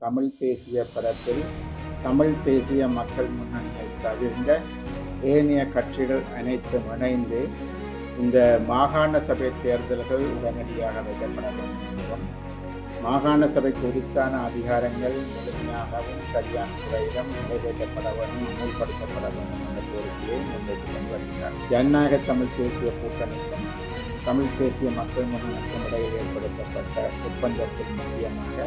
தமிழ் தேசிய பரப்பில் தமிழ் தேசிய மக்கள் முன்னணியை தவிர்ந்த ஏனைய கட்சிகள் அனைத்தும் இணைந்து இந்த மாகாண சபை தேர்தல்கள் உடனடியாக வைக்கப்பட வேண்டும். மாகாண சபைக்கு உரித்தான அதிகாரங்கள் முழுமையாகவும் சரியான முறையிலும் நிறைவேற்றப்பட வேண்டும் அமல்படுத்தப்பட வேண்டும் என்ற கோரிக்கையை முன்வைத்து கொண்டு வருகிறார் ஜனநாயக தமிழ் தேசிய கூட்டணிக்கும் தமிழ் தேசிய மக்கள் முன்னணிக்கும் இடையில் ஏற்படுத்தப்பட்ட ஒப்பந்தத்தில் முக்கியமாக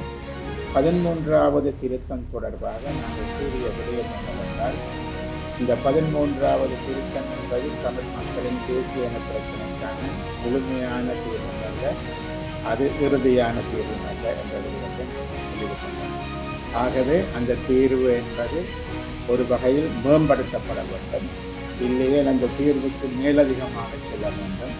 பதிமூன்றாவது திருத்தம் தொடர்பாக நாங்கள் கூறிய விடயம் என்னவென்றால் இந்த பதிமூன்றாவது திருத்தம் என்பது தமிழ் மக்களின் தேசிய இன பிரச்சனைக்கான முழுமையான தீர்வு அல்ல அது இறுதியான தீர்வு அல்ல என்ற முடிவு ஆகவே அந்த தீர்வு என்பது ஒரு வகையில் மேம்படுத்தப்பட வேண்டும். இல்லையே அந்த தீர்வுக்கு மேலதிகமாக செல்ல வேண்டும்.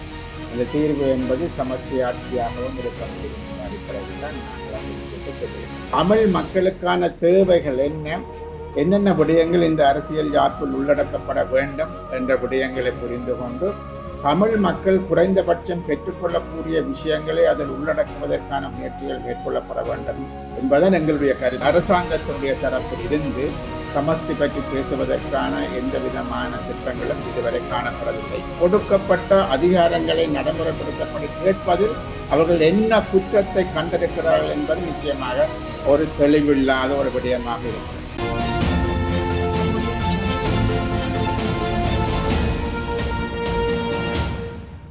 அந்த தீர்வு என்பது சமஸ்தி ஆட்சியாகவும் இருக்க முடியும். அடிப்படையில் தான் நாங்கள் அந்த தமிழ் மக்களுக்கான தேவைகள் என்ன? என்னென்ன விடயங்கள் இந்த அரசியல் யாப்பில் உள்ளடக்கப்பட வேண்டும் என்ற விடயங்களை புரிந்து கொண்டு தமிழ் மக்கள் குறைந்தபட்சம் பெற்றுக்கொள்ளக்கூடிய விஷயங்களை அதில் உள்ளடக்குவதற்கான முயற்சிகள் மேற்கொள்ளப்பட வேண்டும் என்பதன் எங்களுடைய கருத்து. அரசாங்கத்தினுடைய தரப்பில் இருந்து சமஸ்தி பற்றி பேசுவதற்கான எந்த விதமான திட்டங்களும் இதுவரை காணப்படவில்லை. கொடுக்கப்பட்ட அதிகாரங்களை நடைமுறைப்படுத்தப்படி கேட்பதில் அவர்கள் என்ன குற்றத்தை கண்டிருக்கிறார்கள் என்பது நிச்சயமாக ஒரு தெளிவில்லாத ஒரு விடயமாக இருக்கிறது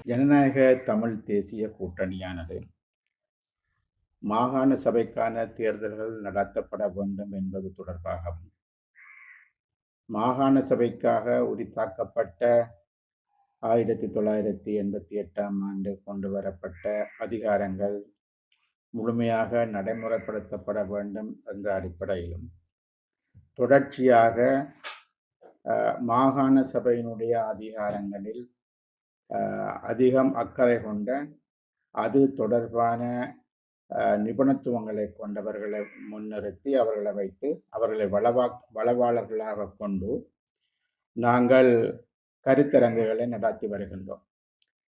ஜனநாயக தமிழ் தேசிய கூட்டணியானது மாகாண சபைக்கான தேர்தல்கள் நடத்தப்பட வேண்டும் என்பது தொடர்பாகவும் மாகாண சபைக்காக உரித்தாக்கப்பட்ட ஆயிரத்தி தொள்ளாயிரத்தி எண்பத்தி எட்டாம் ஆண்டு கொண்டு வரப்பட்ட அதிகாரங்கள் முழுமையாக நடைமுறைப்படுத்தப்பட வேண்டும் என்ற அடிப்படையிலும். தொடர்ச்சியாக மாகாண சபையினுடைய அதிகாரங்களில் அதிகம் அக்கறை கொண்ட அது தொடர்பான நிபுணத்துவங்களை கொண்டவர்களை முன்னிறுத்தி அவர்களை வைத்து அவர்களை வளவா வளவாளர்களாக கொண்டு நாங்கள் கருத்தரங்குகளை நடத்தி வருகின்றோம்.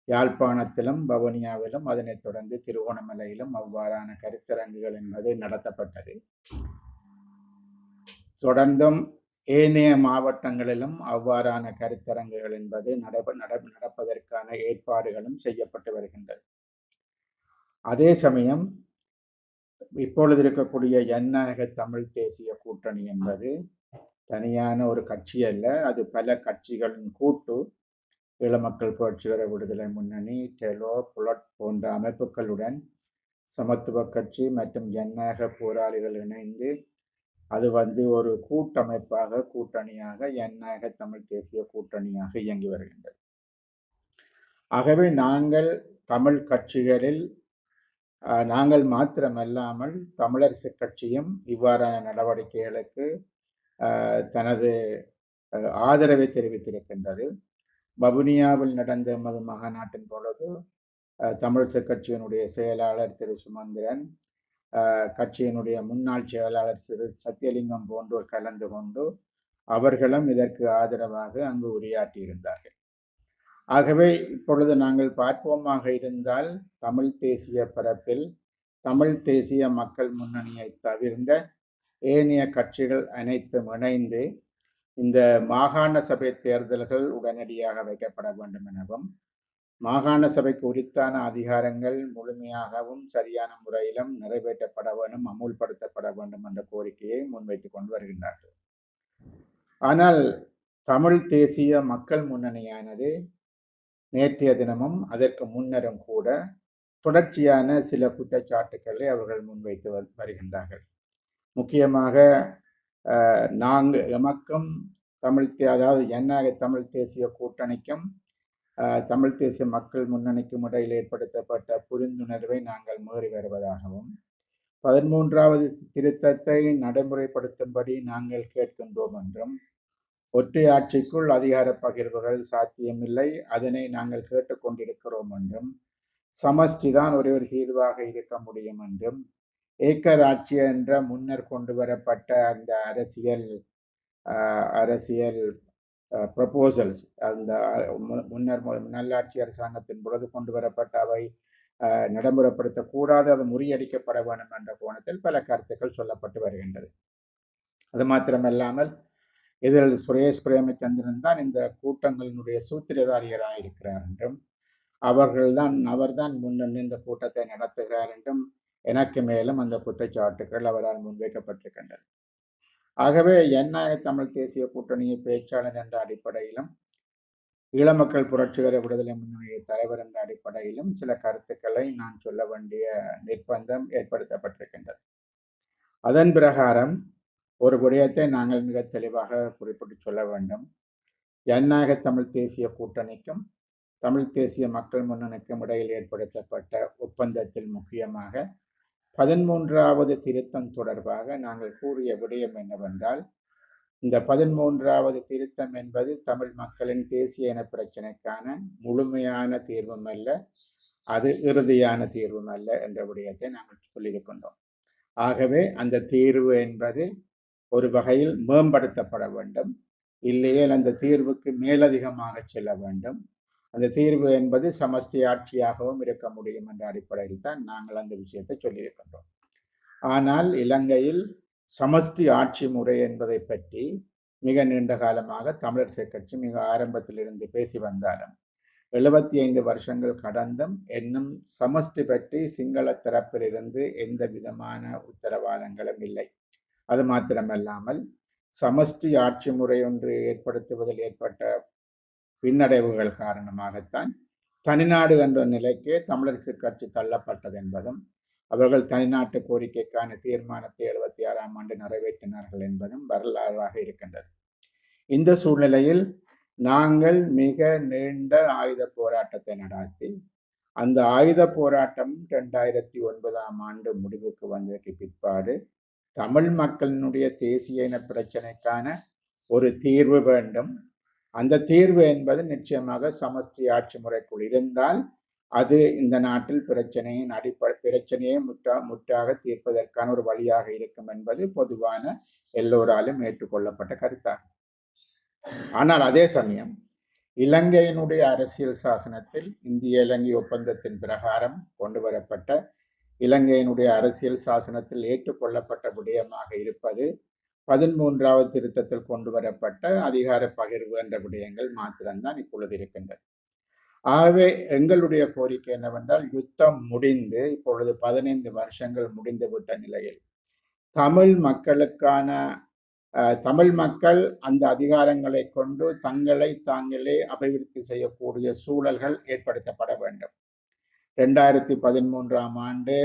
யாழ்ப்பாணத்திலும் வவுனியாவிலும் அதனைத் தொடர்ந்து திருகோணமலையிலும் அவ்வாறான கருத்தரங்குகள் என்பது நடத்தப்பட்டது. தொடர்ந்தும் ஏனைய மாவட்டங்களிலும் அவ்வாறான கருத்தரங்குகள் என்பது நடப்ப நடப்பதற்கான ஏற்பாடுகளும் செய்யப்பட்டு வருகின்றது. அதே சமயம் இப்பொழுது இருக்கக்கூடிய ஜனநாயக தமிழ் தேசிய கூட்டணி என்பது தனியான ஒரு கட்சி அல்ல அது பல கட்சிகளின் கூட்டு. ஈழமக்கள் புரட்சிகர விடுதலை முன்னணி டெலோ புலட் போன்ற அமைப்புகளுடன் சமத்துவ கட்சி மற்றும் ஜனநாயக போராளிகள் இணைந்து அது வந்து ஒரு கூட்டமைப்பாக கூட்டணியாக ஜனநாயக தமிழ் தேசிய கூட்டணியாக இயங்கி வருகின்றது. ஆகவே நாங்கள் தமிழ் கட்சிகளில் நாங்கள் மாத்திரமல்லாமல் தமிழரசு கட்சியும் இவ்வாறான நடவடிக்கைகளுக்கு தனது ஆதரவை தெரிவித்திருக்கின்றது. வவுனியாவில் நடந்த எமது மகாநாட்டின் பொழுது தமிழரசு கட்சியினுடைய செயலாளர் திரு சுமந்திரன் கட்சியினுடைய முன்னாள் செயலாளர் திரு சத்தியலிங்கம் போன்றோர் கலந்து கொண்டு அவர்களும் இதற்கு ஆதரவாக அங்கு உரையாற்றியிருந்தார்கள். ஆகவே இப்பொழுது நாங்கள் பார்ப்போமாக இருந்தால் தமிழ் தேசிய பரப்பில் தமிழ் தேசிய மக்கள் முன்னணியை தவிர்ந்த ஏனைய கட்சிகள் அனைத்தும் இணைந்து இந்த மாகாண சபை தேர்தல்கள் உடனடியாக வைக்கப்பட வேண்டும் எனவும் மாகாண சபைக்கு உரித்தான அதிகாரங்கள் முழுமையாகவும் சரியான முறையிலும் நிறைவேற்றப்பட வேண்டும் அமுல்படுத்தப்பட வேண்டும் என்ற கோரிக்கையை முன்வைத்துக் கொண்டு வருகின்றார்கள். ஆனால் தமிழ் தேசிய மக்கள் முன்னணியானது நேற்றைய தினமும் அதற்கு முன்னரும் கூட தொடர்ச்சியான சில குற்றச்சாட்டுக்களை அவர்கள் முன்வைத்து வருகின்றார்கள். முக்கியமாக நாங்கள் எமக்கும் தமிழ் அதாவது ஜனநாயக தமிழ் தேசிய கூட்டணிக்கும் தமிழ் தேசிய மக்கள் முன்னணிக்கும் இடையில் ஏற்படுத்தப்பட்ட புரிந்துணர்வை நாங்கள் மீறி வருவதாகவும் பதிமூன்றாவது திருத்தத்தை நடைமுறைப்படுத்தும்படி நாங்கள் கேட்கின்றோம் என்றும் ஒற்றை ஆட்சிக்குள் அதிகார பகிர்வுகள் சாத்தியமில்லை. அதனை நாங்கள் கேட்டுக்கொண்டிருக்கிறோம் என்றும் சமஷ்டி தான் ஒரே ஒரு தீர்வாக இருக்க முடியும் என்றும் ஏக்கர் ஆட்சி என்ற முன்னர் கொண்டு வரப்பட்ட அந்த அரசியல் அரசியல் ப்ரப்போசல்ஸ் அந்த முன்னர் நல்லாட்சி அரசாங்கத்தின் பொழுது கொண்டு வரப்பட்ட அவை நடைமுறைப்படுத்தக்கூடாது அது முறியடிக்கப்பட வேண்டும் என்ற கோணத்தில் பல கருத்துக்கள் சொல்லப்பட்டு வருகின்றது. அது மாத்திரமல்லாமல் இதில் சுரேஷ் பிரேமச்சந்திரன் தான் இந்த கூட்டங்களினுடைய சூத்திரதாரியராக இருக்கிறார் என்றும் அவர்கள்தான் அவர்தான் முன்னின்று இந்த கூட்டத்தை நடத்துகிறார் என்றும் எனக்கு மேலும் அந்த குற்றச்சாட்டுகள் அவரால் முன்வைக்கப்பட்டிருக்கின்றது ஆகவே என்ன தமிழ் தேசிய கூட்டணியை பேச்சாளர் என்ற அடிப்படையிலும் ஈழமக்கள் புரட்சிகர விடுதலை முன்னணிய தலைவர் என்ற அடிப்படையிலும் சில கருத்துக்களை நான் சொல்ல வேண்டிய நிர்பந்தம் ஏற்படுத்தப்பட்டிருக்கின்றது. அதன் பிரகாரம் ஒரு விடயத்தை நாங்கள் மிக தெளிவாக குறிப்பிட்டு சொல்ல வேண்டும். ஜனநாயக தமிழ் தேசிய கூட்டணிக்கும் தமிழ் தேசிய மக்கள் முன்னணிக்கும் இடையில் ஏற்படுத்தப்பட்ட ஒப்பந்தத்தில் முக்கியமாக பதிமூன்றாவது திருத்தம் தொடர்பாக நாங்கள் கூறிய விடயம் என்னவென்றால் இந்த பதிமூன்றாவது திருத்தம் என்பது தமிழ் மக்களின் தேசிய இன பிரச்சனைக்கான முழுமையான தீர்வும் அல்ல அது இறுதியான தீர்வும் அல்ல என்ற விடயத்தை நாங்கள் சொல்லியிருக்கின்றோம். ஆகவே அந்த தீர்வு என்பது ஒரு வகையில் மேம்படுத்தப்பட வேண்டும். இல்லையேல் அந்த தீர்வுக்கு மேலதிகமாக செல்ல வேண்டும். அந்த தீர்வு என்பது சமஷ்டி ஆட்சியாகவும் இருக்க முடியும் என்ற அடிப்படையில் தான் நாங்கள் அந்த விஷயத்தை சொல்லியிருக்கின்றோம். ஆனால் இலங்கையில் சமஷ்டி ஆட்சி முறை என்பதை பற்றி மிக நீண்ட காலமாக தமிழரசு கட்சி மிக ஆரம்பத்திலிருந்து பேசி வந்தாலும் எழுபத்தி ஐந்து வருஷங்கள் கடந்தும் இன்னும் சமஷ்டி பற்றி சிங்கள தரப்பிலிருந்து எந்த விதமான உத்தரவாதங்களும் இல்லை. அது மாத்திரமல்லாமல் சமஷ்டி ஆட்சி முறை ஒன்று ஏற்படுத்துவதில் ஏற்பட்ட பின்னடைவுகள் காரணமாகத்தான் தனிநாடு என்ற நிலைக்கே தமிழரசு கட்சி தள்ளப்பட்டது என்பதும் அவர்கள் தனிநாட்டு கோரிக்கைக்கான தீர்மானத்தை எழுபத்தி ஆறாம் ஆண்டு நிறைவேற்றினார்கள் என்பதும் வரலாறாக இருக்கின்றது. இந்த சூழ்நிலையில் நாங்கள் மிக நீண்ட ஆயுத போராட்டத்தை நடாத்தி அந்த ஆயுத போராட்டம் ரெண்டாயிரத்தி ஒன்பதாம் ஆண்டு முடிவுக்கு வந்ததற்கு பிற்பாடு தமிழ் மக்களினுடைய தேசிய இன பிரச்சனைக்கான ஒரு தீர்வு வேண்டும். அந்த தீர்வு என்பது நிச்சயமாக சமஷ்டி ஆட்சி முறைக்குள் இருந்தால் அது இந்த நாட்டில் பிரச்சனையின் அடிப்படை பிரச்சனையை முற்றா முற்றாக தீர்ப்பதற்கான ஒரு வழியாக இருக்கும் என்பது பொதுவான எல்லோராலும் ஏற்றுக்கொள்ளப்பட்ட கருத்தாகும் ஆனால் அதே சமயம் இலங்கையினுடைய அரசியல் சாசனத்தில் இந்திய இலங்கை ஒப்பந்தத்தின் பிரகாரம் கொண்டு வரப்பட்ட இலங்கையினுடைய அரசியல் சாசனத்தில் ஏற்றுக்கொள்ளப்பட்ட விடயமாக இருப்பது பதிமூன்றாவது திருத்தத்தில் கொண்டு வரப்பட்ட அதிகார பகிர்வு என்ற விடயங்கள் மாத்திரம்தான் இப்பொழுது இருக்கின்றது ஆகவே எங்களுடைய கோரிக்கை என்னவென்றால் யுத்தம் முடிந்து இப்பொழுது பதினைந்து வருஷங்கள் முடிந்து விட்ட நிலையில் தமிழ் மக்களுக்கான தமிழ் மக்கள் அந்த அதிகாரங்களை கொண்டு தங்களை தாங்களே அபிவிருத்தி செய்யக்கூடிய சூழல்கள் ஏற்படுத்தப்பட வேண்டும். ரெண்டாயிரத்தி பதிமூன்றாம் ஆண்டு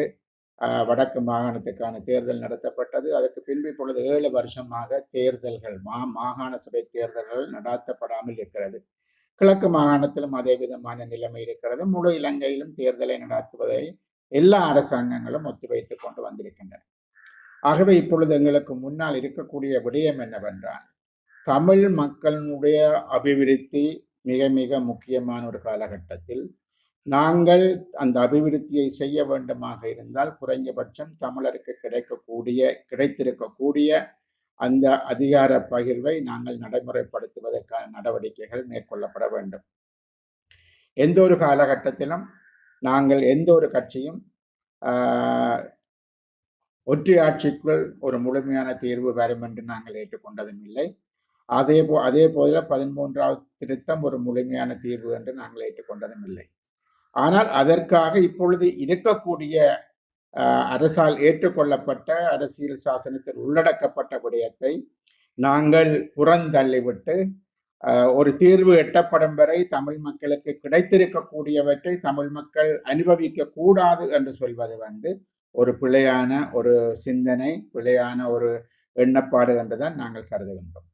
வடக்கு மாகாணத்துக்கான தேர்தல் நடத்தப்பட்டது. அதற்கு பின்பு இப்பொழுது ஏழு வருஷமாக தேர்தல்கள் மா மாகாண சபை தேர்தல்கள் நடாத்தப்படாமல் இருக்கிறது. கிழக்கு மாகாணத்திலும் அதே விதமான நிலைமை இருக்கிறது. முழு இலங்கையிலும் தேர்தலை நடத்துவதை எல்லா அரசாங்கங்களும் ஒத்துழைத்துக் கொண்டு வந்திருக்கின்றன. ஆகவே இப்பொழுது எங்களுக்கு முன்னால் இருக்கக்கூடிய விடயம் என்னவென்றால் தமிழ் மக்களுடைய அபிவிருத்தி மிக மிக முக்கியமான ஒரு காலகட்டத்தில் நாங்கள் அந்த அபிவிருத்தியை செய்ய வேண்டுமாக இருந்தால் குறைஞ்சபட்சம் தமிழருக்கு கிடைக்கக்கூடிய கிடைத்திருக்கக்கூடிய அந்த அதிகார பகிர்வை நாங்கள் நடைமுறைப்படுத்துவதற்கான நடவடிக்கைகள் மேற்கொள்ளப்பட வேண்டும். எந்த ஒரு காலகட்டத்திலும் நாங்கள் எந்த ஒரு கட்சியும் ஒற்றையாட்சிக்குள் ஒரு முழுமையான தீர்வு வரும் என்று நாங்கள் ஏற்றுக்கொண்டதும் இல்லை. அதே போ அதே போதில் பதிமூன்றாவது திருத்தம் ஒரு முழுமையான தீர்வு என்று நாங்கள் ஏற்றுக்கொண்டதும் இல்லை. ஆனால் அதற்காக இப்பொழுது இருக்கக்கூடிய அரசால் ஏற்றுக்கொள்ளப்பட்ட அரசியல் சாசனத்தில் உள்ளடக்கப்பட்ட விடயத்தை நாங்கள் புறந்தள்ளிவிட்டு ஒரு தீர்வு எட்டப்படும் வரை தமிழ் மக்களுக்கு கிடைத்திருக்கக்கூடியவற்றை தமிழ் மக்கள் அனுபவிக்க கூடாது என்று சொல்வது வந்து ஒரு பிழையான ஒரு சிந்தனை பிழையான ஒரு எண்ணப்பாடு என்றுதான் நாங்கள் கருதுகின்றோம்.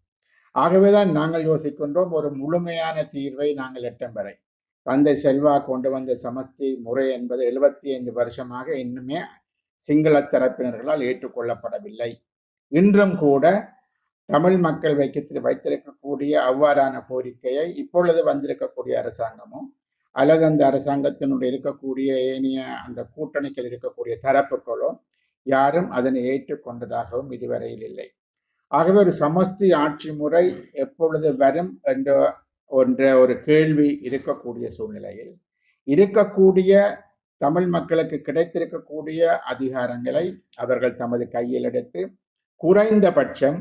ஆகவேதான் நாங்கள் யோசிக்கின்றோம் ஒரு முழுமையான தீர்வை நாங்கள் எட்டும் வரை. தந்தை செல்வா கொண்டு வந்த சமஸ்தி முறை என்பது எழுபத்தி ஐந்து வருஷமாக இன்னுமே சிங்கள தரப்பினர்களால் ஏற்றுக்கொள்ளப்படவில்லை. இன்றும் கூட தமிழ் மக்கள் வைக்க வைத்திருக்கக்கூடிய அவ்வாறான கோரிக்கையை இப்பொழுது வந்திருக்கக்கூடிய அரசாங்கமும் அல்லது அந்த அரசாங்கத்தினுடைய இருக்கக்கூடிய ஏனைய அந்த கூட்டணிகள் இருக்கக்கூடிய தரப்புகளோ யாரும் அதனை ஏற்றுக்கொண்டதாகவும் இதுவரையில் இல்லை. ஆகவே ஒரு சமஸ்தி ஆட்சி முறை எப்பொழுது வரும் என்ற என்ற ஒரு கேள்வி இருக்கக்கூடிய சூழ்நிலையில் இருக்கக்கூடிய தமிழ் மக்களுக்கு கிடைத்திருக்கக்கூடிய அதிகாரங்களை அவர்கள் தமது கையில் எடுத்து குறைந்தபட்சம்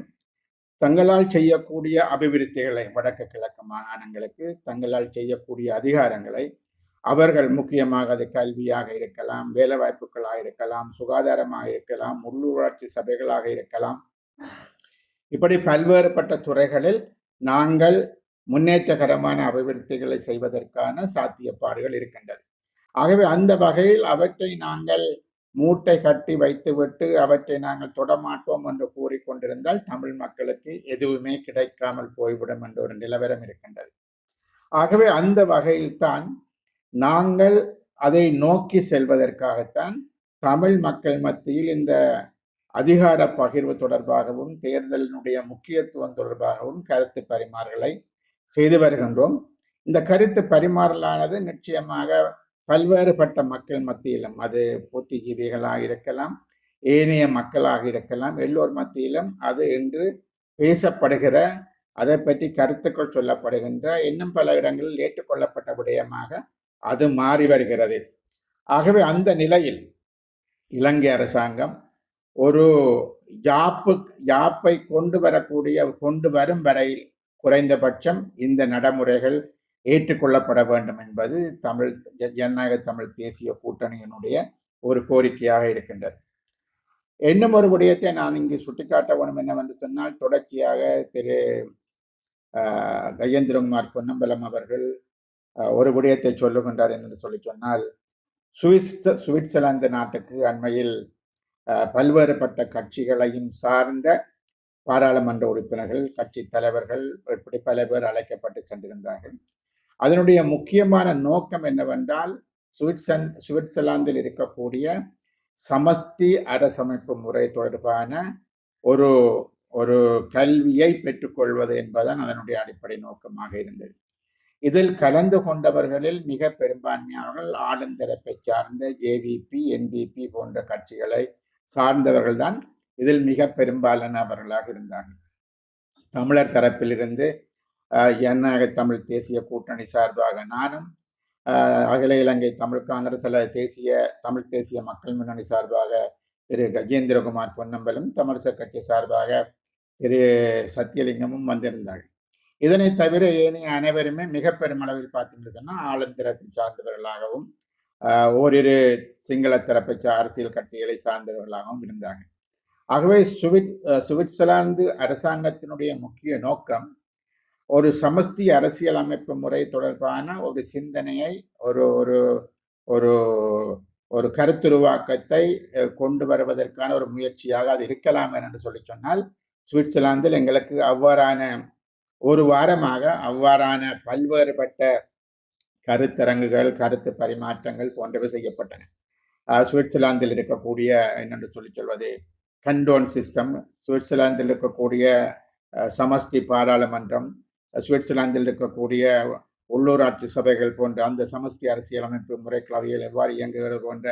தங்களால் செய்யக்கூடிய அபிவிருத்திகளை வடக்கு கிழக்கு மாகாணங்களுக்கு தங்களால் செய்யக்கூடிய அதிகாரங்களை அவர்கள் முக்கியமாக அது கல்வியாக இருக்கலாம் வேலைவாய்ப்புகளாக இருக்கலாம் சுகாதாரமாக இருக்கலாம் உள்ளூராட்சி சபைகளாக இருக்கலாம். இப்படி பல்வேறுபட்ட துறைகளில் நாங்கள் முன்னேற்றகரமான அபிவிருத்திகளை செய்வதற்கான சாத்தியப்பாடுகள் இருக்கின்றது. ஆகவே அந்த வகையில் அவற்றை நாங்கள் மூட்டை கட்டி வைத்துவிட்டு அவற்றை நாங்கள் தொடமாட்டோம் என்று கூறிக்கொண்டிருந்தால் தமிழ் மக்களுக்கு எதுவுமே கிடைக்காமல் போய்விடும் என்ற ஒரு நிலவரம் இருக்கின்றது. ஆகவே அந்த வகையில்தான் நாங்கள் அதை நோக்கி செல்வதற்காகத்தான் தமிழ் மக்கள் மத்தியில் இந்த அதிகார பகிர்வு தொடர்பாகவும் தேர்தலினுடைய முக்கியத்துவம் தொடர்பாகவும் கருத்து பரிமாறுகளை செய்து வருகின்றோம். இந்த கருத்து பரிமாறலானது நிச்சயமாக பல்வேறுபட்ட மக்கள் மத்தியிலும் அது புத்திஜீவிகளாக இருக்கலாம் ஏனைய மக்களாக இருக்கலாம். எல்லோர் மத்தியிலும் அது என்று பேசப்படுகிற அதை பற்றி கருத்துக்கள் சொல்லப்படுகின்ற இன்னும் பல இடங்களில் ஏற்றுக்கொள்ளப்பட்ட விடயமாக அது மாறி வருகிறது. ஆகவே அந்த நிலையில் இலங்கை அரசாங்கம் ஒரு யாப்பு யாப்பை கொண்டு வரக்கூடிய கொண்டு வரும் வரையில் குறைந்தபட்சம் இந்த நடைமுறைகள் ஏற்றுக்கொள்ளப்பட வேண்டும் என்பது தமிழ் ஜனநாயக தமிழ் தேசிய கூட்டணியினுடைய ஒரு கோரிக்கையாக இருக்கின்றது. இன்னும் ஒரு விடயத்தை நான் இங்கு சுட்டிக்காட்ட வேண்டும் என்னவென்று சொன்னால் தொடர்ச்சியாக திரு கஜேந்திரகுமார் பொன்னம்பலம் அவர்கள் ஒரு விடயத்தை சொல்லுகின்றார் என்று சொல்லி சொன்னால் சுவிஸ் சுவிட்சர்லாந்து நாட்டுக்கு அண்மையில் பல்வேறுபட்ட கட்சிகளையும் சார்ந்த பாராளுமன்ற உறுப்பினர்கள் கட்சி தலைவர்கள் இப்படி பல பேர் அழைக்கப்பட்டு சென்றிருந்தார்கள். அதனுடைய முக்கியமான நோக்கம் என்னவென்றால் சுவிட்சன் சுவிட்சர்லாந்தில் இருக்கக்கூடிய சமஸ்தி அரசமைப்பு முறை தொடர்பான ஒரு ஒரு கல்வியை பெற்றுக்கொள்வது என்பதுதான் அதனுடைய அடிப்படை நோக்கமாக இருந்தது. இதில் கலந்து கொண்டவர்களில் மிக பெரும்பான்மையானவர்கள் ஆளுந்தரப்பை சார்ந்த ஜேவிபி என்பிபி போன்ற கட்சிகளை சார்ந்தவர்கள் தான் இதில் மிக பெரும்பாலானவர்களாக இருந்தார்கள். தமிழர் தரப்பிலிருந்து ஜனநாயக தமிழ் தேசிய கூட்டணி சார்பாக நானும் அகில இலங்கை தமிழ் காங்கிரஸ் தேசிய தமிழ் தேசிய மக்கள் முன்னணி சார்பாக திரு கஜேந்திரகுமார் பொன்னம்பலும் தமிழிசை கட்சி சார்பாக திரு சத்தியலிங்கமும் வந்திருந்தார்கள். இதனை தவிர ஏனைய அனைவருமே மிக பெருமளவில் பார்த்தீங்கன்னு சொன்னால் ஆளுந்திரத்தை சார்ந்தவர்களாகவும் ஓரிரு சிங்கள தரப்பை அரசியல் கட்சிகளை சார்ந்தவர்களாகவும் இருந்தாங்க ஆகவே சுவிட் சுவிட்சர்லாந்து அரசாங்கத்தினுடைய முக்கிய நோக்கம் ஒரு சமஸ்தி அரசியல் அமைப்பு முறை தொடர்பான ஒரு சிந்தனையை ஒரு ஒரு ஒரு ஒரு கருத்துருவாக்கத்தை கொண்டு வருவதற்கான ஒரு முயற்சியாக அது இருக்கலாம் என்று சொல்லி சொன்னால் சுவிட்சர்லாந்தில் எங்களுக்கு அவ்வாறான ஒரு வாரமாக அவ்வாறான பல்வேறுபட்ட கருத்தரங்குகள் கருத்து பரிமாற்றங்கள் போன்றவை செய்யப்பட்டன. சுவிட்சர்லாந்தில் இருக்கக்கூடிய என்னென்று சொல்லி சொல்வது கண்டோன் சிஸ்டம் சுவிட்சர்லாந்தில் இருக்கக்கூடிய சமஸ்தி பாராளுமன்றம் சுவிட்சர்லாந்தில் இருக்கக்கூடிய உள்ளூராட்சி சபைகள் போன்ற அந்த சமஸ்தி அரசியலமைப்பு முறைக்களவியல் எவ்வாறு இயங்குகிறது போன்ற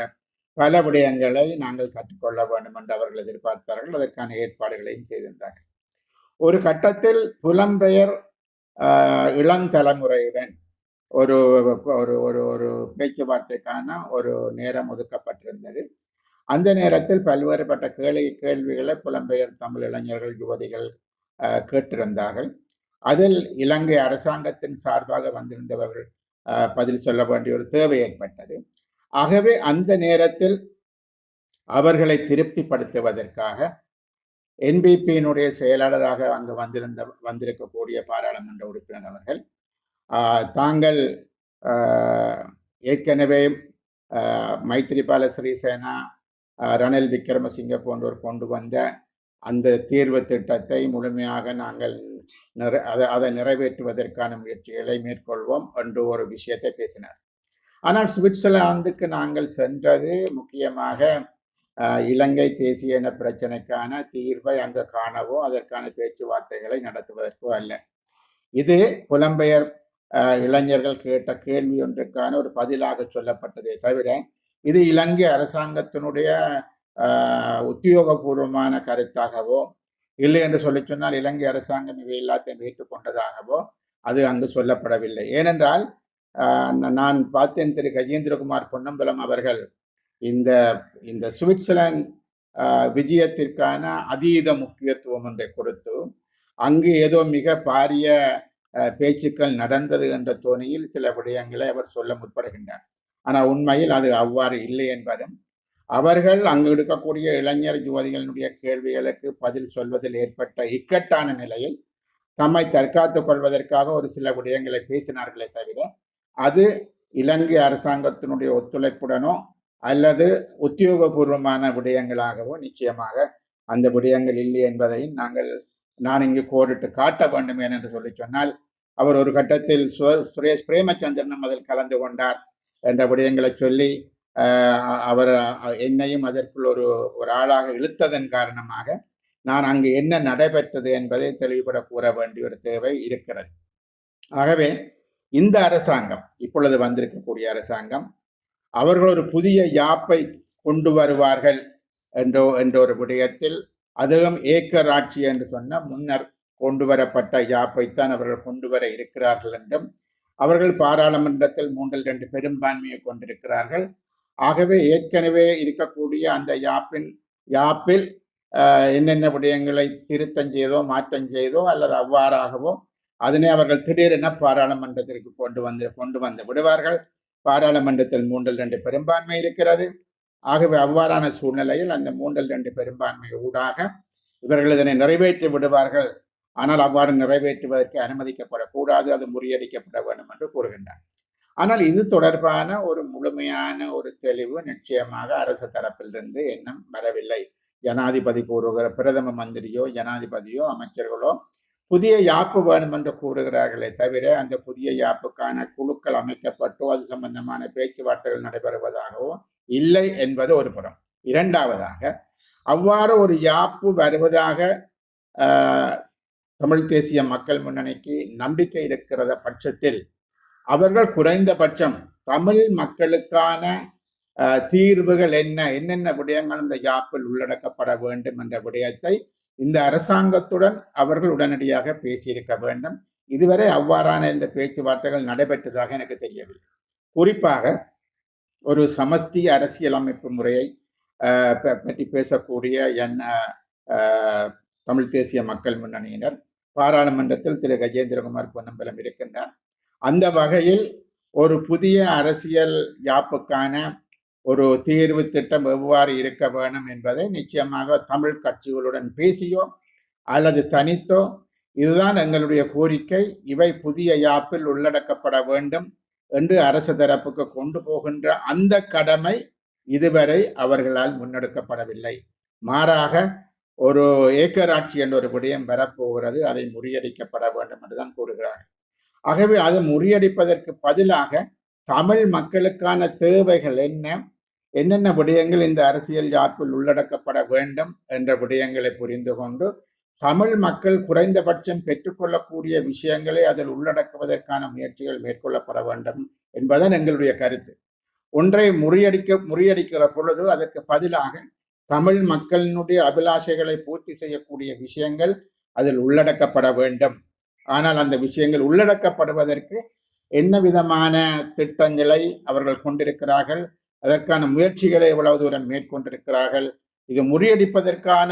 பல விடயங்களை நாங்கள் கற்றுக்கொள்ள வேண்டும் என்று அவர்கள் எதிர்பார்த்தார்கள். அதற்கான ஏற்பாடுகளையும் செய்திருந்தார்கள். ஒரு கட்டத்தில் புலம்பெயர் இளந்தலைமுறையுடன் ஒரு ஒரு ஒரு ஒரு பேச்சுவார்த்தைக்கான ஒரு நேரம் ஒதுக்கப்பட்டிருந்தது. அந்த நேரத்தில் பல்வேறுபட்ட கேள்வி கேள்விகளை புலம்பெயர் தமிழ் இளைஞர்கள் யுவதிகள் கேட்டிருந்தார்கள். அதில் இலங்கை அரசாங்கத்தின் சார்பாக வந்திருந்தவர்கள் பதில் சொல்ல வேண்டிய ஒரு தேவை ஏற்பட்டது. ஆகவே அந்த நேரத்தில் அவர்களை திருப்திப்படுத்துவதற்காக என்பிபியினுடைய செயலாளராக அங்கு வந்திருந்த வந்திருக்கக்கூடிய பாராளுமன்ற உறுப்பினர் அவர்கள் தாங்கள் ஏற்கனவே மைத்திரிபால ஸ்ரீசேனா ரணில் விக்ரமசிங்க போன்றோர் கொண்டு வந்த அந்த தீர்வு திட்டத்தை முழுமையாக நாங்கள் நிறை அதை அதை நிறைவேற்றுவதற்கான முயற்சிகளை மேற்கொள்வோம் என்று ஒரு விஷயத்தை பேசினார். ஆனால் சுவிட்சர்லாந்துக்கு நாங்கள் சென்றது முக்கியமாக இலங்கை தேசிய இன பிரச்சனைக்கான தீர்வை அங்கு காணவோ அதற்கான பேச்சுவார்த்தைகளை நடத்துவதற்கோ அல்ல. இது புலம்பெயர் இளைஞர்கள் கேட்ட கேள்வி ஒன்றுக்கான ஒரு பதிலாக சொல்லப்பட்டதே தவிர இது இலங்கை அரசாங்கத்தினுடைய உத்தியோகபூர்வமான கருத்தாகவோ இல்லை என்று சொல்லி சொன்னால் இலங்கை அரசாங்கம் இவை எல்லாத்தையும் ஏற்றுக்கொண்டதாகவோ அது அங்கு சொல்லப்படவில்லை. ஏனென்றால் நான் பார்த்தேன் திரு கஜேந்திரகுமார் பொன்னம்பலம் அவர்கள் இந்த இந்த சுவிட்சர்லாந்து விஜயத்திற்கான அதீத முக்கியத்துவம் ஒன்றை கொடுத்து அங்கு ஏதோ மிக பாரிய பேச்சுக்கள் நடந்தது என்ற தோணியில் சில விடயங்களை அவர் சொல்ல முற்படுகின்றார். ஆனால் உண்மையில் அது அவ்வாறு இல்லை என்பதும் அவர்கள் அங்கு இருக்கக்கூடிய இளைஞர் யுவதிகளினுடைய கேள்விகளுக்கு பதில் சொல்வதில் ஏற்பட்ட இக்கட்டான நிலையில் தம்மை தற்காத்துக் கொள்வதற்காக ஒரு சில விடயங்களை பேசினார்களே தவிர அது இலங்கை அரசாங்கத்தினுடைய ஒத்துழைப்புடனோ அல்லது உத்தியோகபூர்வமான விடயங்களாகவோ நிச்சயமாக அந்த விடயங்கள் இல்லை என்பதையும் நாங்கள் நான் இங்கு கோரிட்டு காட்ட வேண்டும் என்று சொல்லி சொன்னால் அவர் ஒரு கட்டத்தில் சு- சுரேஷ் பிரேமச்சந்திரனும் அதில் கலந்து கொண்டார். என்ற விடயங்களை சொல்லி அவர் என்னையும் அதற்குள் ஒரு ஒரு ஆளாக இழுத்ததன் காரணமாக நான் அங்கு என்ன நடைபெற்றது என்பதை தெளிவுபட கூற வேண்டிய ஒரு தேவை இருக்கிறது. ஆகவே இந்த அரசாங்கம் இப்பொழுது வந்திருக்கக்கூடிய அரசாங்கம் அவர்கள் ஒரு புதிய யாப்பை கொண்டு வருவார்கள் என்றோ என்ற ஒரு விடயத்தில் அதுவும் ஏக்கர் ஆட்சி என்று சொன்ன முன்னர் கொண்டு வரப்பட்ட யாப்பைத்தான் அவர்கள் கொண்டு வர இருக்கிறார்கள் என்றும் அவர்கள் பாராளுமன்றத்தில் மூன்றில் ரெண்டு பெரும்பான்மையை கொண்டிருக்கிறார்கள். ஆகவே ஏற்கனவே இருக்கக்கூடிய அந்த யாப்பின் யாப்பில் என்னென்ன விடயங்களை திருத்தம் செய்தோ மாற்றம் செய்தோ அல்லது அவ்வாறாகவோ அதனை அவர்கள் திடீரென பாராளுமன்றத்திற்கு கொண்டு வந்து கொண்டு வந்து விடுவார்கள். பாராளுமன்றத்தில் மூன்றில் ரெண்டு பெரும்பான்மை இருக்கிறது. ஆகவே அவ்வாறான சூழ்நிலையில் அந்த மூன்றில் ரெண்டு பெரும்பான்மை ஊடாக இவர்கள் இதனை நிறைவேற்றி விடுவார்கள். ஆனால் அவ்வாறு நிறைவேற்றுவதற்கு அனுமதிக்கப்படக்கூடாது அது முறியடிக்கப்பட வேண்டும் என்று கூறுகின்றார். ஆனால் இது தொடர்பான ஒரு முழுமையான ஒரு தெளிவு நிச்சயமாக அரசு தரப்பிலிருந்து இன்னும் வரவில்லை. ஜனாதிபதி கூறுகிற பிரதம மந்திரியோ ஜனாதிபதியோ அமைச்சர்களோ புதிய யாப்பு வேணும் என்று கூறுகிறார்களே தவிர அந்த புதிய யாப்புக்கான குழுக்கள் அமைக்கப்பட்டோ அது சம்பந்தமான பேச்சுவார்த்தைகள் நடைபெறுவதாகவோ இல்லை என்பது ஒரு புறம். இரண்டாவதாக அவ்வாறு ஒரு யாப்பு வருவதாக தமிழ் தேசிய மக்கள் முன்னணிக்கு நம்பிக்கை இருக்கிறத பட்சத்தில் அவர்கள் குறைந்தபட்சம் தமிழ் மக்களுக்கான தீர்வுகள் என்ன என்னென்ன விடயங்கள் இந்த யாப்பில் உள்ளடக்கப்பட வேண்டும் என்ற விடயத்தை இந்த அரசாங்கத்துடன் அவர்கள் உடனடியாக பேசியிருக்க வேண்டும். இதுவரை அவ்வாறான இந்த பேச்சுவார்த்தைகள் நடைபெற்றதாக எனக்கு தெரியவில்லை. குறிப்பாக ஒரு சமஸ்தி அரசியலமைப்பு முறையை ஆஹ், பற்றி பேசக்கூடிய என் ஆஹ், தமிழ் தேசிய மக்கள் முன்னணியினர் பாராளுமன்றத்தில் திரு. கஜேந்திரகுமார் பொன்னம்பலம் இருக்கின்றார். அந்த வகையில் ஒரு புதிய அரசியல் யாப்புக்கான ஒரு தீர்வு திட்டம் எவ்வாறு இருக்க வேண்டும் என்பதை நிச்சயமாக தமிழ் கட்சிகளுடன் பேசியோ அல்லது தனித்தோ இதுதான் எங்களுடைய கோரிக்கை. இவை புதிய யாப்பில் உள்ளடக்கப்பட வேண்டும் என்று அரசு தரப்புக்கு கொண்டு போகின்ற அந்த கடமை இதுவரை அவர்களால் முன்னெடுக்கப்படவில்லை. மாறாக ஒரு ஏக்கராட்சி என்ற ஒரு விடயம் வரப்போகிறது. அதை முறியடிக்கப்பட வேண்டும் என்றுதான் கூறுகிறார்கள். ஆகவே அதை முறியடிப்பதற்கு பதிலாக தமிழ் மக்களுக்கான தேவைகள் என்ன? என்னென்ன விடயங்கள் இந்த அரசியல் யாப்பில் உள்ளடக்கப்பட வேண்டும் என்ற விடயங்களை புரிந்து கொண்டு தமிழ் மக்கள் குறைந்தபட்சம் பெற்றுக்கொள்ளக்கூடிய விஷயங்களை அதில் உள்ளடக்குவதற்கான முயற்சிகள் மேற்கொள்ளப்பட வேண்டும் என்பதுதான் எங்களுடைய கருத்து. ஒன்றை முறியடிக்க முறியடிக்கிற பொழுது அதற்கு பதிலாக தமிழ் மக்களினுடைய அபிலாஷைகளை பூர்த்தி செய்யக்கூடிய விஷயங்கள் அதில் உள்ளடக்கப்பட வேண்டும். ஆனால் அந்த விஷயங்கள் உள்ளடக்கப்படுவதற்கு என்ன விதமான திட்டங்களை அவர்கள் கொண்டிருக்கிறார்கள் அதற்கான முயற்சிகளை எவ்வளவு தூரம் மேற்கொண்டிருக்கிறார்கள் இது முறியடிப்பதற்கான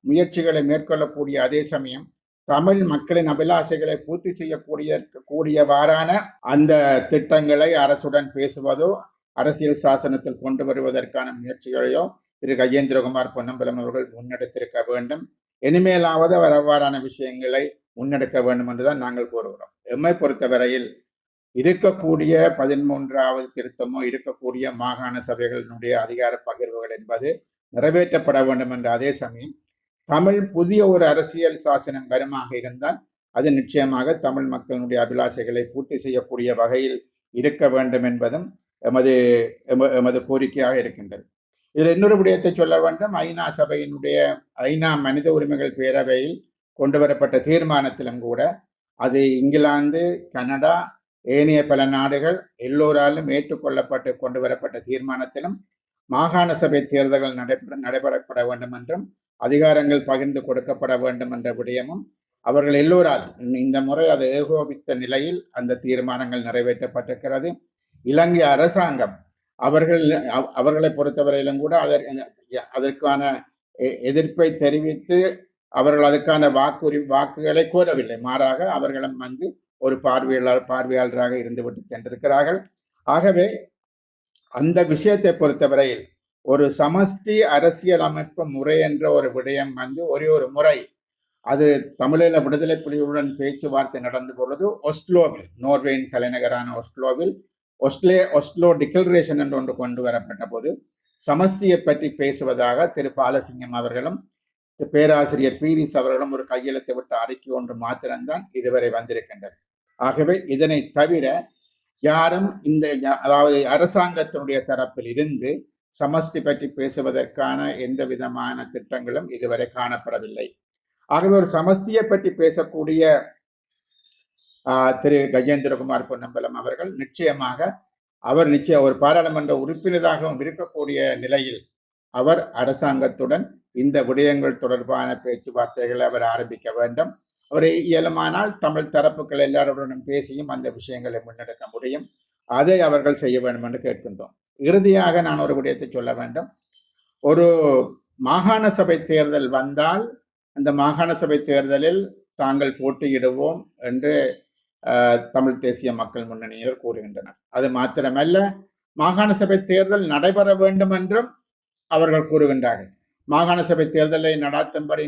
முயற்சிகளை மேற்கொள்ளக்கூடிய அதே சமயம் தமிழ் மக்களின் அபிலாஷைகளை பூர்த்தி செய்யக்கூடிய கூடியவாறான அந்த திட்டங்களை அரசுடன் பேசுவதோ அரசியல் சாசனத்தில் கொண்டு வருவதற்கான முயற்சிகளையோ திரு கஜேந்திரகுமார் பொன்னம்பலம் அவர்கள் முன்னெடுத்திருக்க வேண்டும். இனிமேலாவது அவர் அவ்வாறான விஷயங்களை முன்னெடுக்க வேண்டும் என்றுதான் நாங்கள் கூறுகிறோம். எம்மை பொறுத்தவரையில் இருக்கக்கூடிய பதிமூன்றாவது திருத்தமோ இருக்கக்கூடிய மாகாண சபைகளினுடைய அதிகார பகிர்வுகள் என்பது நிறைவேற்றப்பட வேண்டும் என்ற அதே சமயம் தமிழ் புதிய ஒரு அரசியல் சாசனம் வருமாக இருந்தால் அது நிச்சயமாக தமிழ் மக்களுடைய அபிலாஷைகளை பூர்த்தி செய்யக்கூடிய வகையில் இருக்க வேண்டும் என்பதும் எமது எமது கோரிக்கையாக இருக்கின்றது. இதில் இன்னொரு விடயத்தை சொல்ல வேண்டும். ஐநா சபையினுடைய ஐநா மனித உரிமைகள் பேரவையில் கொண்டு வரப்பட்ட தீர்மானத்திலும் கூட அது இங்கிலாந்து கனடா ஏனைய பல நாடுகள் எல்லோராலும் ஏற்றுக்கொள்ளப்பட்டு கொண்டு வரப்பட்ட தீர்மானத்திலும் மாகாண சபை தேர்தல்கள் நடைபெற நடைபெறப்பட வேண்டும் என்றும் அதிகாரங்கள் பகிர்ந்து கொடுக்கப்பட வேண்டும் என்ற விடயமும் அவர்கள் எல்லோரால் இந்த முறை அது ஏகோபித்த நிலையில் அந்த தீர்மானங்கள் நிறைவேற்றப்பட்டிருக்கிறது. இலங்கை அரசாங்கம் அவர்கள் அவர்களை பொறுத்தவரையிலும் கூட அதற்கு அதற்கான எ- எதிர்ப்பை தெரிவித்து அவர்கள் அதுக்கான வாக்குரி வாக்குகளை கோரவில்லை. மாறாக அவர்களும் வந்து ஒரு பார்வையாளர் பார்வையாளராக இருந்துவிட்டு சென்றிருக்கிறார்கள். ஆகவே அந்த விஷயத்தை பொறுத்தவரையில் ஒரு சமஷ்டி அரசியல் அமைப்பு முறை என்ற ஒரு விடயம் வந்து ஒரே ஒரு முறை அது தமிழீழ விடுதலை புலிகளுடன் பேச்சுவார்த்தை நடந்த பொழுது ஒஸ்லோவில் நோர்வேயின் தலைநகரான ஒஸ்லோவில் ஒஸ்லே ஒஸ்லோ டிக்ளரேஷன் என்று ஒன்று கொண்டு வரப்பட்ட போது சமஸ்தியை பற்றி பேசுவதாக திரு. பாலசிங்கம் அவர்களும் பேராசிரியர் பீரிஸ் அவர்களும் ஒரு கையெழுத்து விட்ட அறிக்கை ஒன்று மாத்திரம்தான் இதுவரை வந்திருக்கின்றனர் ஆகவே இதனை தவிர யாரும் இந்த அதாவது அரசாங்கத்தினுடைய தரப்பில் இருந்து சமஷ்டி பற்றி பேசுவதற்கான எந்த விதமான திட்டங்களும் இதுவரை காணப்படவில்லை. ஆகவே ஒரு சமஸ்தியை பற்றி பேசக்கூடிய திரு கஜேந்திரகுமார் பொன்னம்பலம் அவர்கள் நிச்சயமாக அவர் நிச்சயம் ஒரு பாராளுமன்ற உறுப்பினராகவும் இருக்கக்கூடிய நிலையில் அவர் அரசாங்கத்துடன் இந்த விடயங்கள் தொடர்பான பேச்சுவார்த்தைகளை அவர் ஆரம்பிக்க வேண்டும். அவர் இயலுமானால் தமிழ் தரப்புகள் எல்லாருடனும் பேசியும் அந்த விஷயங்களை முன்னெடுக்க முடியும். அதை அவர்கள் செய்ய வேண்டும் என்று கேட்கின்றோம். இறுதியாக நான் ஒரு விடயத்தை சொல்ல வேண்டும். ஒரு மாகாண சபை தேர்தல் வந்தால் அந்த மாகாண சபை தேர்தலில் தாங்கள் போட்டியிடுவோம் என்று தமிழ் தேசிய மக்கள் முன்னணியினர் கூறுகின்றனர். அது மாத்திரமல்ல மாகாண சபை தேர்தல் நடைபெற வேண்டும் என்றும் அவர்கள் கூறுகின்றார்கள். மாகாண சபை தேர்தலை நடாத்தும்படி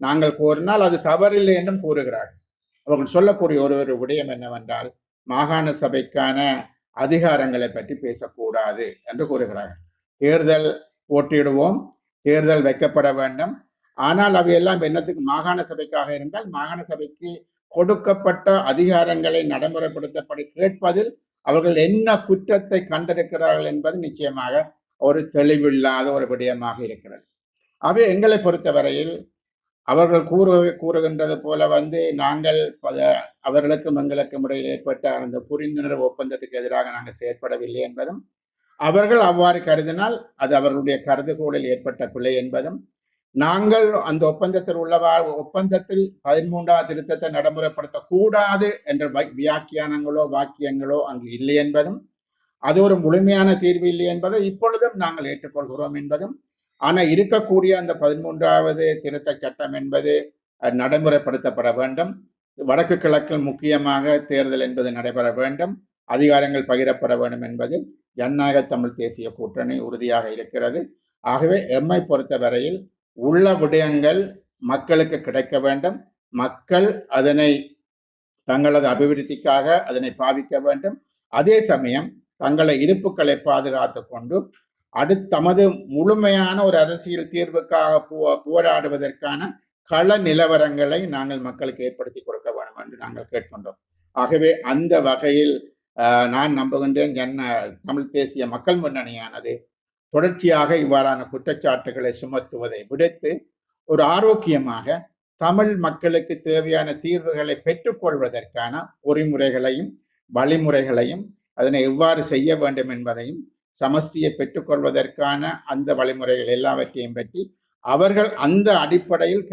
நாங்கள் கோரினால் அது தவறில்லை என்றும் கூறுகிறார்கள். அவர்கள் சொல்லக்கூடிய ஒரு ஒரு விடயம் என்னவென்றால் மாகாண சபைக்கான அதிகாரங்களை பற்றி பேசக்கூடாது என்று கூறுகிறார்கள். தேர்தல் போட்டியிடுவோம் தேர்தல் வைக்கப்பட வேண்டும். ஆனால் அவையெல்லாம் என்னத்துக்கு மாகாண சபைக்காக இருந்தால் மாகாண சபைக்கு கொடுக்கப்பட்ட அதிகாரங்களை நடைமுறைப்படுத்தப்படி கேட்பதில் அவர்கள் என்ன குற்றத்தை கண்டிருக்கிறார்கள் என்பது நிச்சயமாக ஒரு தெளிவில்லாத ஒரு விடயமாக இருக்கிறது. அவை எங்களை பொறுத்தவரையில் அவர்கள் கூறு கூறுகின்றது போல வந்து நாங்கள் அவர்களுக்கும் எங்களுக்கும் இடையில் ஏற்பட்ட அந்த புரிந்துணர்வு ஒப்பந்தத்துக்கு எதிராக நாங்கள் செயற்படவில்லை என்பதும் அவர்கள் அவ்வாறு கருதினால் அது அவர்களுடைய கருதுகோளில் ஏற்பட்ட பிழை என்பதும் நாங்கள் அந்த ஒப்பந்தத்தில் உள்ளவா ஒப்பந்தத்தில் பதிமூன்றாவது திருத்தத்தை நடைமுறைப்படுத்தக்கூடாது என்ற வை- வியாக்கியானங்களோ வாக்கியங்களோ அங்கு இல்லை என்பதும் அது ஒரு முழுமையான தீர்வு இல்லை என்பதை இப்பொழுதும் நாங்கள் ஏற்றுக்கொள்கிறோம் என்பதும் ஆனால் இருக்கக்கூடிய அந்த பதிமூன்றாவது திருத்த சட்டம் என்பது நடைமுறைப்படுத்தப்பட வேண்டும். வடக்கு கிழக்கில் முக்கியமாக தேர்தல் என்பது நடைபெற வேண்டும். அதிகாரங்கள் பகிரப்பட வேண்டும் என்பதில் ஜனநாயக தமிழ் தேசிய கூட்டணி உறுதியாக இருக்கிறது. ஆகவே எம்மை பொறுத்தவரையில் உள்ள விடயங்கள் மக்களுக்கு கிடைக்க வேண்டும். மக்கள் அதனை தங்களது அபிவிருத்திக்காக அதனை பாவிக்க வேண்டும். அதே சமயம் தங்களை இருப்புக்களை பாதுகாத்து கொண்டு அடுத்த தமது முழுமையான ஒரு அரசியல் தீர்வுக்காக போ- போராடுவதற்கான கள நிலவரங்களை நாங்கள் மக்களுக்கு ஏற்படுத்தி கொடுக்க வேண்டும் என்று நாங்கள் கேட்கின்றோம். ஆகவே அந்த வகையில் நான் நம்புகின்றேன் என்ன தமிழ் தேசிய மக்கள் முன்னணியானது தொடர்ச்சியாக இவ்வாறான குற்றச்சாட்டுகளை சுமத்துவதை விடுத்து ஒரு ஆரோக்கியமாக தமிழ் மக்களுக்கு தேவையான தீர்வுகளை பெற்றுக்கொள்வதற்கான பொறிமுறைகளையும் வழிமுறைகளையும் அதனை எவ்வாறு செய்ய வேண்டும் என்பதையும் சமஸ்தியை பெற்றுக்கொள்வதற்கான அந்த வழிமுறைகள் எல்லாவற்றையும் பற்றி அவர்கள் அந்த அடிப்படையில்